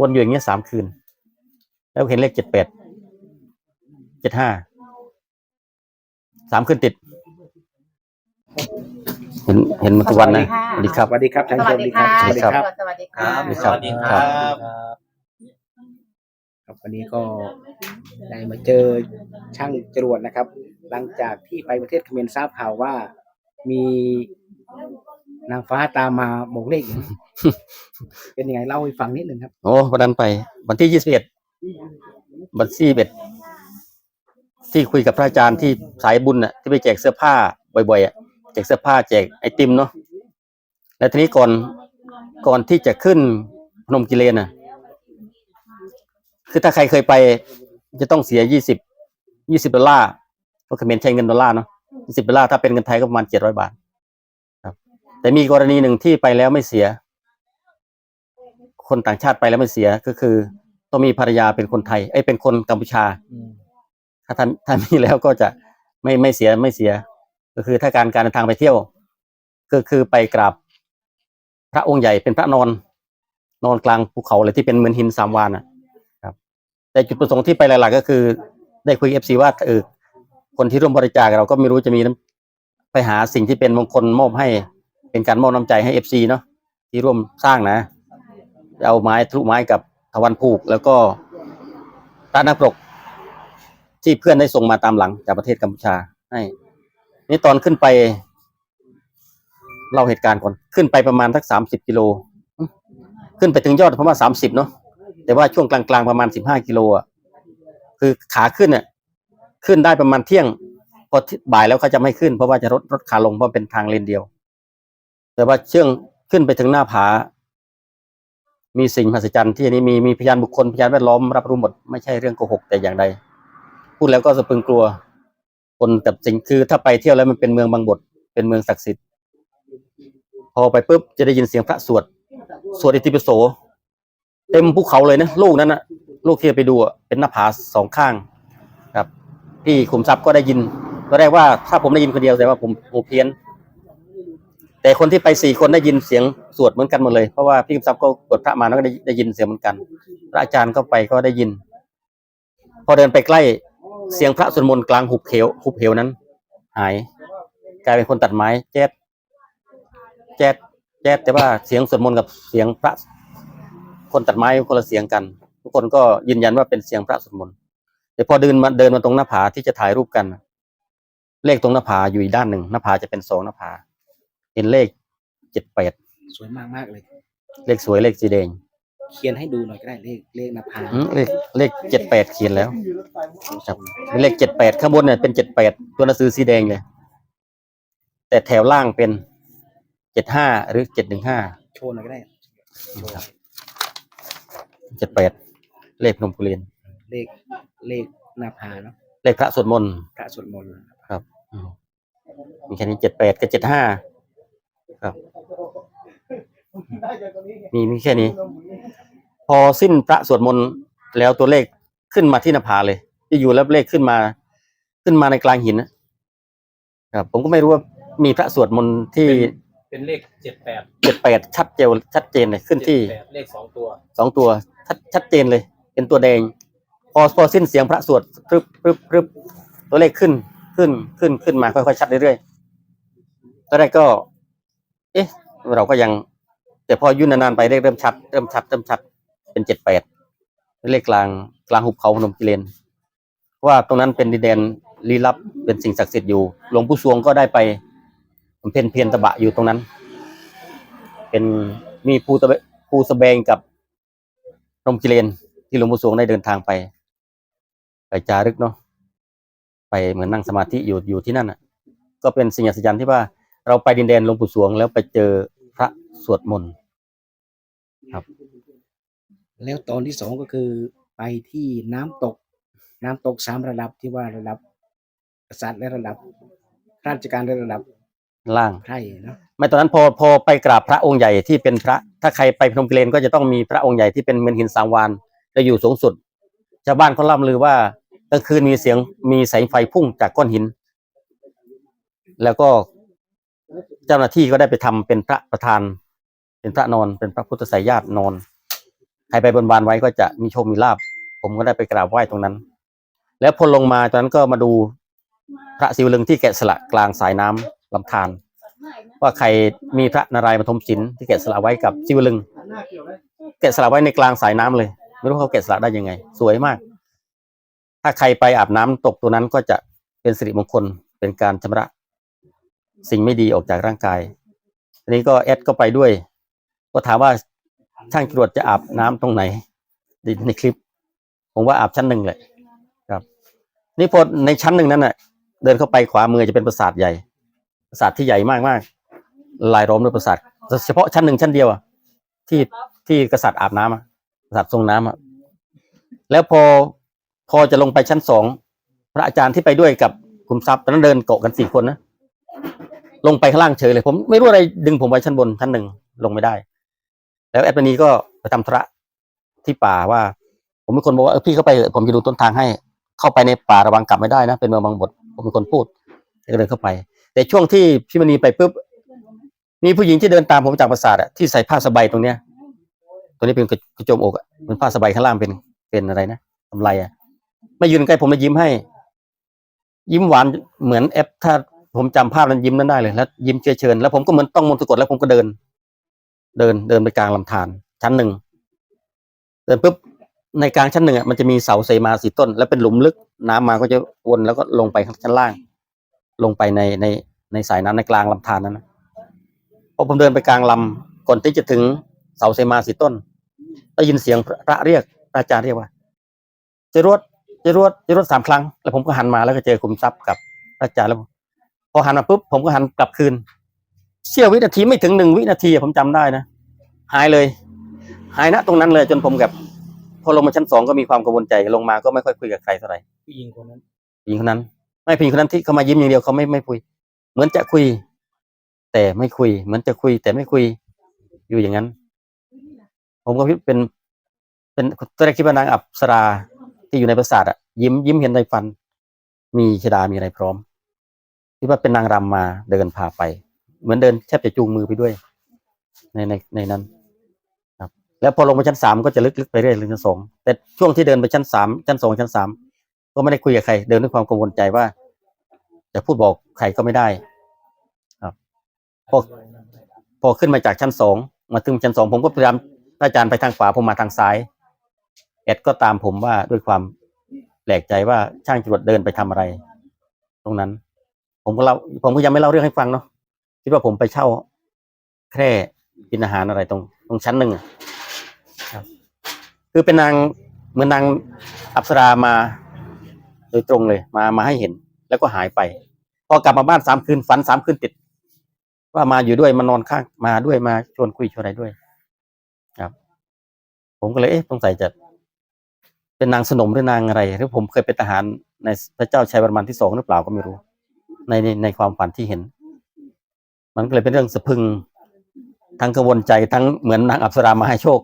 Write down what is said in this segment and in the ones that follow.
วนอยู่อย่างเงี้ยสามคืน แล้วเห็นเลขเจ็ดแปดเจ็ดห้าสามคืนติด เห็นเห็นมาทุกวันนะสวัสดีครับ สวัสดีครับท่านสผู้ชวัมสดีดีคค่ะรับสวัสดีครับ สวัสดีคค่ะรับครับ สวัสดีครับครับวันนี้ก็ได้มาเจอช่างจรวดนะครับ หลังจากที่ไปประเทศเขมรทราบข่าวว่ามี นางฟ้าตามมาบอกเลขอยู่เป็นยังไงเล่าให้ฟังนิดหนึ่งครับโอ้วันนั้นไป วันที่ยี่สิบเอ็ดวันที่เอ็ดที่คุยกับพระอาจารย์ที่สายบุญน่ะที่ไปแจกเสื้อผ้าบ่อยๆอะแจกเสื้อผ้าแจกไอติมเนาะแล้วทีนี้ก่อนก่อนที่จะขึ้นพนมกิเลนน่ะ คือถ้าใครเคยไป จะต้องเสียยี่สิบยี่สิบดอลลาร์เพราะเขมรใช้เงินดอลลาร์เนาะยี่สิบดอลลาร์ถ้าเป็นเงินไทยก็ประมาณเจ็ดร้อยบาทครับ แต่มีกรณีหนึ่งที่ไปแล้วไม่เสีย คนต่างชาติไปแล้วไม่เสียก็คือต้องมีภรรยาเป็นคนไทยไอ้เป็นคนกัมพูชาถ้าท่านถ้ามีแล้วก็จะไม่ไม่เสียไม่เสีย ก็คือถ้าการการเดินทางไปเที่ยว ก็คือไปกราบพระองค์ใหญ่เป็นพระนอน นอนกลางภูเขาเลยที่เป็นเหมือนหินสามวานนะครับ แต่จุดประสงค์ที่ไปหลักๆก็คือ ได้คุยเอฟซีว่าเออคนที่ร่วมบริจาคเราก็ไม่รู้จะมีไปหาสิ่งที่เป็นมงคลมอบให้ เป็นการมอบน้ำใจให้เอฟซีเนาะที่ร่วมสร้างนะ เอาไม้ทะลุไม้กับทวันผูก แล้วก็ตานักปรก ที่เพื่อนได้ส่งมาตามหลังจากประเทศกัมพูชาให้นี่ตอนขึ้นไปเล่าเหตุการณ์ก่อนขึ้นไปประมาณสักสามสิบกิโล ขึ้นไปถึงยอดประมาณสามสิบเนาะแต่ว่าช่วงกลางๆประมาณสิบห้ากิโลอะคือขาขึ้นเนี่ยขึ้นได้ประมาณเที่ยงพอบ่ายแล้วเขาจะไม่ขึ้นเพราะว่าจะลดลดขาลงเพราะเป็นทางเลนเดียว แต่ว่าเชื่องขึ้นไปถึงหน้าผา มีสิ่งมหัศจรรย์ที่อันนี้มีมีพยานบุคคลพยานแวดล้อมรับรู้หมดไม่ใช่เรื่องโกหกแต่อย่างใดพูดแล้วก็สะพรึงกลัว คนกับสิ่งคือถ้าไปเที่ยวแล้วมันเป็นเมืองบางบท เป็นเมืองศักดิ์สิทธิ์ พอไปปุ๊บจะได้ยินเสียงพระสวดสวดอิติปิโสเต็มภูเขาเลยนะลูกนั้นนะลูกที่ไปดูเป็นหน้าผาสองข้าง ครับพี่ขุมทรัพย์ก็ได้ยินตอนแรกว่าถ้าผมได้ยินคนเดียวแต่ว่าผมหูเพี้ยน แต่คนที่ไปสี่คนได้ยินเสียงสวดเหมือนกันหมดเลย เพราะว่าพี่ขุมทรัพย์ก็กดพระมาแล้วก็ได้ได้ยินเสียงเหมือนกัน พระอาจารย์ก็ไปก็ได้ยิน พอเดินไปใกล้เสียงพระสวดมนต์กลางหุบเขาหุบเหวนั้น หาย กลายเป็นคนตัดไม้แจ๊ดแจ๊ดแจ๊ดแต่ว่าเสียงสวดมนต์กับเสียงพระ คนตัดไม้คนละเสียงกัน ทุกคนก็ยืนยันว่าเป็นเสียงพระสวดมนต์แต่พอเดินมาเดินมาตรงหน้าผาที่จะถ่ายรูปกัน เลขตรงหน้าผาอยู่อีกด้านหนึ่งหน้าผาจะเป็นสองหน้าผา เห็นเลขเจ็ดแปดสวยมากมากๆเลย เลขสวยเลขสีแดงเขียนให้ดูหน่อยก็ได้เลขเลขหนาภาอืมเลขเลขเจ็ดแปดเขียนแล้วครับเป็นเลขเจ็ดแปดข้างบนเนี่ยเป็นเจ็ดแปดตัวหนังสือสีแดงเลย แต่แถวล่างเป็นเจ็ดห้าหรือเจ็ดหนึ่งห้า โชว์หน่อยก็ได้โชว์เจ็ดแปดเลขพนมกุเรียนเลขเลขหนาภาเนาะเลขพระสวดมนต์พระสวดมนต์ ครับอืมมีแค่นี้เจ็ดแปดกับเจ็ดห้า ครับมีมีแค่นี้ พอสิ้นพระสวดมนต์แล้วตัวเลขขึ้นมาที่หน้าผาเลยที่อยู่แล้วเลขขึ้นมา ขึ้นมาในกลางหินนะครับ ผมก็ไม่รู้ว่ามีพระสวดมนต์ที่เป็นเลขเจ็ดแปดเจ็ดแปดชัดเจนชัดเจนเลยขึ้นที่แปดเลขสองตัวสองตัวชัดชัดเจนเลย เป็นตัวแดง พอพอสิ้นเสียงพระสวดปึ๊บปึ๊บปึ๊บตัวเลขขึ้นขึ้นขึ้นขึ้นมาค่อยๆชัดเรื่อยๆตอนแรกก็ เอ๊ะ เราก็ยัง แต่พอยุ่นนานๆไปเลขเริ่มชัด เริ่มชัด เริ่มชัด เป็นเจ็ดแปดเลขกลางกลางหุบเขาพนมกิเลนว่าตรงนั้นเป็นดินแดนลี้ลับเป็นสิ่งศักดิ์สิทธิ์อยู่หลวงปู่สวงก็ได้ไปเพ็ญเพียรตบะอยู่ตรงนั้น เป็นมีภูตะเบภูสะแบงกับพนมกิเลนที่หลวงปู่สวงได้เดินทางไป ไปจารึกเนาะไปเหมือนนั่งสมาธิอยู่อยู่ที่นั่นอะ ก็เป็นสิ่งอัศจรรย์ที่ว่า เราไปดินแดนหลวงปู่สวงแล้วไปเจอพระสวดมนต์แล้วตอนที่สองก็คือไปที่น้ำตก น้ำตกสามระดับที่ว่าระดับกษัตริย์และระดับข้าราชการและระดับล่าง ไพร่เนาะไม่ตอนนั้นพอพอไปกราบพระองค์ใหญ่ที่เป็นพระ ถ้าใครไปพนมกิเลนก็จะต้องมีพระองค์ใหญ่ที่เป็นเหมือนหินสามวานจะอยู่สูงสุดชาวบ้านเขาล่ำลือว่ากลางคืนมีเสียงมีแสงไฟพุ่งจากก้อนหิน แล้วก็ เจ้าหน้าที่ก็ได้ไปทำเป็นพระประธาน เป็นพระนอนเป็นพระพุทธสายญาตินอนใครไปบนบานไว้ก็จะมีโชคมีลาบผมก็ได้ไปกราบไหว้ตรงนั้น แล้วพอลงมาตอนนั้นก็มาดูพระศิวลึงที่แกะสลักกลางสายน้ำลำธารว่าใครมีพระนารายณ์ปฐมศิลป์ที่แกะสลักไว้กับศิวลึง แกะสลักไว้ในกลางสายน้ำเลย ไม่รู้เขาแกะสลักได้ยังไง สวยมาก ถ้าใครไปอาบน้ำตกตัวนั้นก็จะเป็นสิริมงคลเป็นการชำระ สิ่งไม่ดีออกจากร่างกายทีนี้ก็แอดก็ไปด้วย ก็ถามว่าช่างจรวดจะอาบน้ำตรงไหนในคลิป ผมว่าอาบชั้นหนึ่งแหละครับ นี่พอในชั้นหนึ่งนั้นน่ะ เดินเข้าไปขวามือจะเป็นปราสาทใหญ่ ปราสาทที่ใหญ่มากมากๆลายล้อมด้วยปราสาทเฉพาะชั้นหนึ่งชั้นเดียวอะที่ที่กษัตริย์อาบน้ำอะกษัตริย์ทรงน้ำอะแล้วพอพอจะลงไปชั้นสองพระอาจารย์ที่ไปด้วยกับคุมทรัพย์ตอนนั้นเดินเกาะกันสี่คนนะ ลงไปข้างล่างเฉยเลย ผมไม่รู้อะไรดึงผมไว้ชั้นบนชั้นหนึ่งลงไม่ได้ แล้วแอดมินีก็ไปทำธุระที่ป่าว่า ผมเป็นคนบอกว่าเออพี่เข้าไปเถอะผมจะดูต้นทางให้ เข้าไปในป่าระวังกลับไม่ได้นะ เป็นเมืองบางบทผมเป็นคนพูดก็เดินเข้าไป แต่ช่วงที่พี่มณีไปปุ๊บมีผู้หญิงที่เดินตามผมจากปราสาทอะที่ใส่ผ้าสบายตรงเนี้ยตัวนี้เป็นกระโจมอกอะเป็นผ้าสบายข้างล่างเป็นเป็นอะไรนะกำไรอะไม่ยืนใกล้ผมแล้วยิ้มให้ ยิ้มหวานเหมือนแอปถ้า ผมจำภาพนั้นยิ้มนั้นได้เลยแล้วยิ้มเชื้อเชิญแล้วผมก็เหมือนต้องมนต์สะกดแล้วผมก็เดิน เดินเดินไปกลางลำธารชั้นหนึ่งเดินปุ๊บในกลางชั้นหนึ่งอะมันจะมีเสาเสมาสีต้น แล้วเป็นหลุมลึกน้ำมาก็จะวนแล้วก็ลงไปข้างชั้นล่าง ลงไปในในในสายน้ำในกลางลำธารนั้นนะพอผมเดินไปกลางลำก่อนที่จะถึงเสาเสมาสีต้นได้ยินเสียงพระเรียกพระอาจารย์เรียกว่าจรวดจรวดจรวดสามครั้ง แล้วผมก็หันมาแล้วก็เจอคุมทรัพย์กับพระอาจารย์แล้ว พอหันมาปุ๊บผมก็หันกลับคืนเสี้ยววินาทีไม่ถึงหนึ่งวินาทีอะผมจำได้นะหายเลย หายณตรงนั้นเลยจนผมกับพอลงมาชั้นสองก็มีความกังวลใจลงมาก็ไม่ค่อยคุยกับใครเท่าไหร่ผู้หญิงคนนั้นผู้หญิงคนนั้น ไม่ผู้หญิงคนนั้นที่เขามายิ้มอย่างเดียวเขาไม่ไม่คุย เหมือนจะคุย แต่ไม่คุย เหมือนจะคุย แต่ไม่คุย อยู่อย่างนั้น ผมก็คิดเป็น เป็นตอนแรกคิดว่านางอับสราที่อยู่ในปราสาทอะยิ้มยิ้มเห็นในฟัน มีชดามีอะไรพร้อม คิดว่าเป็นนางรำมาเดินพาไป เหมือนเดินแทบจะจูงมือไปด้วย ในในในนั้น ครับ แล้วพอลงไปชั้นสามก็จะลึกๆไปเรื่อยๆชั้นสองแต่ช่วงที่เดินไปชั้นสามชั้นสองชั้นสามก็ไม่ได้คุยกับใคร เดินด้วยความกังวลใจว่า จะพูดบอกใครก็ไม่ได้ ครับพอพอขึ้นมาจากชั้นสองมาถึงชั้นสองผมก็พยายามอาจารย์ไปทางขวาผมมาทางซ้ายแอดก็ตามผมว่าด้วยความแปลกใจว่าช่างจรวดเดินไปทำอะไร ตรงนั้น ผมก็เล่าผมก็ยังไม่เล่าเรื่องให้ฟังเนาะคิดว่าผมไปเช่า แคร่กินอาหารอะไรตรง ตรงชั้นหนึ่งครับ คือเป็นนางเหมือนนางอัปสรามา โดยตรงเลย มามาให้เห็น แล้วก็หายไป พอกลับมาบ้านสามคืนฝันสามคืนติด ว่ามาอยู่ด้วยมานอนข้าง มาด้วยมาชวนคุยชวนอะไรด้วย ครับ ผมก็เลยเอ๊ะสงสัยจะเป็นนางสนมหรือนางอะไร หรือผมเคยเป็นทหารในพระเจ้าชัยวรมันที่สองหรือเปล่าก็ไม่รู้ ในในในความฝันที่เห็น มันก็เลยเป็นเรื่องสะพรึง ทั้งกังวลใจทั้งเหมือนนางอัปสรามาให้โชค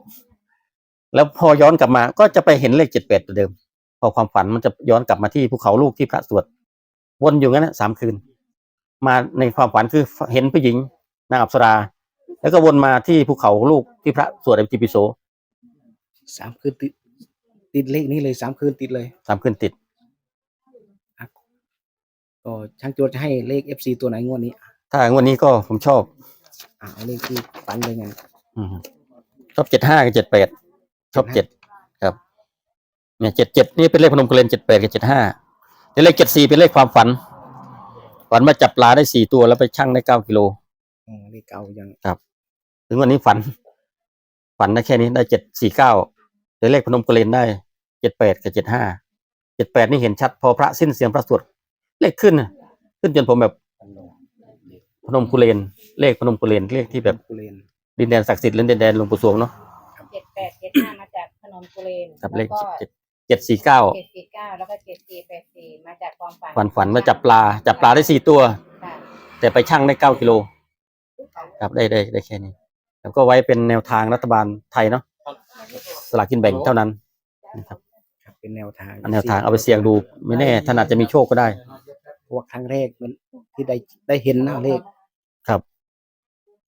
แล้วพอย้อนกลับมาก็จะไปเห็นเลขเจ็ดแปดตัวเดิม พอความฝันมันจะย้อนกลับมาที่ภูเขาลูกที่พระสวดวนอยู่งั้นนะสามคืน มาในความฝันคือเห็นผู้หญิงนางอัปสรา แล้วก็วนมาที่ภูเขาลูกที่พระสวดในจิปิโสสามคืนติดติดเลขนี้เลยสามคืนติดเลยสามคืนติด ก็ช่างจรวดจะให้เลขเอฟซีตัวไหนงวดนี้ถ้างวดนี้ก็ผมชอบอ่าเอาเลขที่ฝันเลยไงอืมชอบเจ็ดห้ากับเจ็ดแปดชอบเจ็ดครับ เนี่ยเจ็ดเจ็ดนี่เป็นเลขพนมกุเลนเจ็ดแปดกับเจ็ดห้าเลขเจ็ดสี่เป็นเลขความฝัน ฝันมาจับปลาได้สี่ตัวแล้วไปชั่งได้เก้ากิโลอ๋อเลขเก่ายังถึงวันนี้ฝัน ฝันได้แค่นี้ได้เจ็ดสี่เก้าเลขพนมกุเลนได้เจ็ดแปดกับเจ็ดห้าเจ็ดแปดนี่เห็นชัดพอพระสิ้นเสียงพระสวด เลขขึ้นน่ะขึ้นจนผมแบบพนมกุเลน เลขพนมกุเลนเลขที่แบบกุเลนดินแดนศักดิ์สิทธิ์และดินแดนหลวงปู่สวงเนาะเจ็ดแปดเจ็ดห้ามาจากพนมกุเรนกับเลแล้ขวก็เจ็ดเจ็ดสี่เก้าเจ็ดสี่เก้าแล้วก็เจ็ดสี่แปดสี่มาจากความฝันฝันฝันว่าจับปลาจับปลาได้สี่ตัว ค่ะแต่ไปชั่งได้เก้ากิโลครับได้ได้ได้แค่นี้แล้วก็ไว้เป็นแนวทางรัฐบาลไทยเนาะสลากกินแบ่งเท่านั้นนะครับครับเป็นแนวทางอันแนวทางเอาไปเสี่ยงดูไม่แน่ท่านอาจจะมีโชคก็ได้ เพราะว่าครั้งแรกมันที่ได้ได้เห็นนะเลขครับ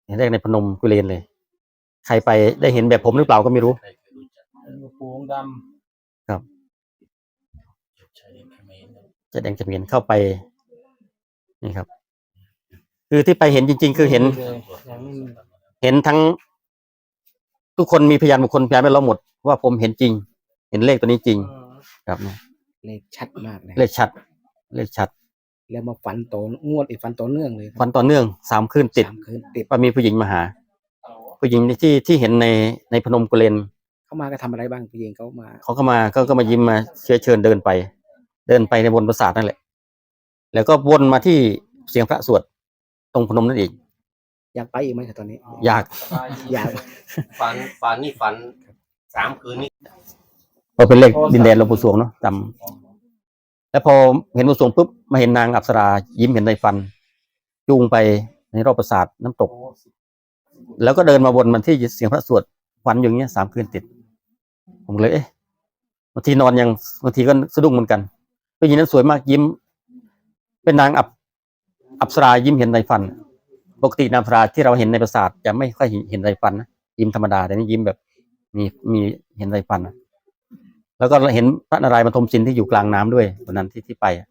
เห็นแรกในพนมกุเลนเลย ใครไปได้เห็นแบบผมหรือเปล่าก็ไม่รู้ถุงดครับำใช่เขมรจะแดงจะเห็นเข้าไป นี่ครับ คือที่ไปเห็นจริง ๆ คือเห็นเลยยังไม่มีเห็นทั้ง ทุกคนมีพยานบุคคลพยานไปเราหมด ว่าผมเห็นจริง เห็นเลขตัวนี้จริง ครับเนี่ยเลขชัดมากนะเลขชัด เลขชัด แล้วมาฝันโตงวดอีกฝันต่อเนื่องเลยครับวันต่อเนื่องสามคืนติดสามคืนติดว่ามีผู้หญิงมาหา ผู้หญิงที่ที่เห็นในในพนมกุเลนเข้ามาก็ทำอะไรบ้างพี่เองเขามาเขาก็มาก็ก็มายิ้มมาเชื้อเชิญเดินไป เดินไปในบนปราสาทนั่นแหละ แล้วก็วนมาที่เสียงพระสวดตรงพนมนั่นเองอยากไปอีกไหมครับตอนนี้ อยากอยากฝันฝันนี่ฝันสามคืนนี่พอเป็นเลขดินแดนหลวงปู่สวงเนาะจำ แล้วพอเห็นปู่สวงปุ๊บมาเห็นนางอัปสรายิ้มเห็นในฟัน จูงไปในรอบปราสาทน้ำตก แล้วก็เดินมาวนมันที่เสียงพระสวดฟันอย่างเงี้ยสามคืนติด ผมเลยเอ๊ะบางทีนอนยังบางทีก็สะดุ้งเหมือนกันผู้หญิงนั้นสวยมากยิ้ม เป็นนางอับอัปสรายิ้มเห็นในฟัน ปกตินางสราที่เราเห็นในปราสาทจะไม่ค่อยเห็นในฟันนะยิ้มธรรมดาแต่นี่ยิ้มแบบมีมีเห็นในฟันนะ แล้วก็เห็นพระนารายณ์บรรทมศิลป์ที่อยู่กลางน้ำด้วยวันนั้นที่ที่ไปอะ